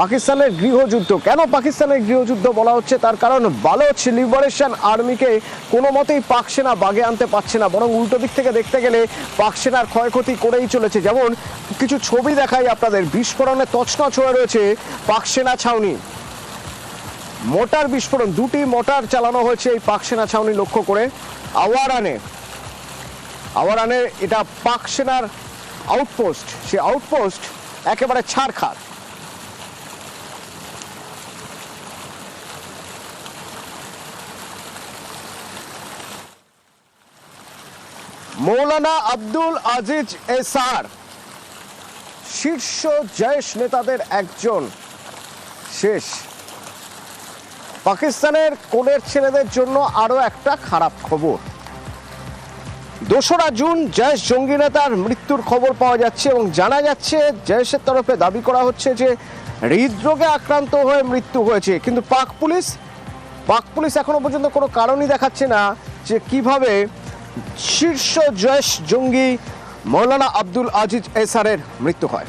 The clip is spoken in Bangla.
পাকিস্তানের গৃহযুদ্ধ। কেন পাকিস্তানের গৃহযুদ্ধ বলা হচ্ছে? তার কারণ বালোচ লিবারেশন আর্মিকে কোনো মতেই পাক সেনা বাগে আনতে পারছে না, বরং উল্টো দিক থেকে দেখতে গেলে পাক সেনার ক্ষয়ক্ষতি করেই চলেছে। যেমন কিছু ছবি দেখাই আপনাদের, বিস্ফোরণে তছনছ হয়ে রয়েছে পাক সেনা ছাউনি। মোটার বিস্ফোরণ, দুটি মোটার চালানো হয়েছে এই পাক সেনা ছাউনি লক্ষ্য করে। আওয়ারানে আওয়ারানে এটা পাক সেনার আউটপোস্ট সে আউটপোস্ট একেবারে ছাড়খাড় মৌলানা আব্দুল আজিজ এসার শীর্ষ জয়েশ নেতাদের একজন শেষ। পাকিস্তানের কোলের ছেলেদের জন্য আরও একটা খারাপ খবর। দোসরা জুন জয়েশ জঙ্গি নেতার মৃত্যুর খবর পাওয়া যাচ্ছে এবং জানা যাচ্ছে জয়েশের তরফে দাবি করা হচ্ছে যে হৃদরোগে আক্রান্ত হয়ে মৃত্যু হয়েছে। কিন্তু পাক পুলিশ পাক পুলিশ এখনও পর্যন্ত কোনো কারণই দেখাচ্ছে না যে কীভাবে শীর্ষ জয়েশ জঙ্গি মৌলানা আব্দুল আজিজ এসারের মৃত্যু হয়।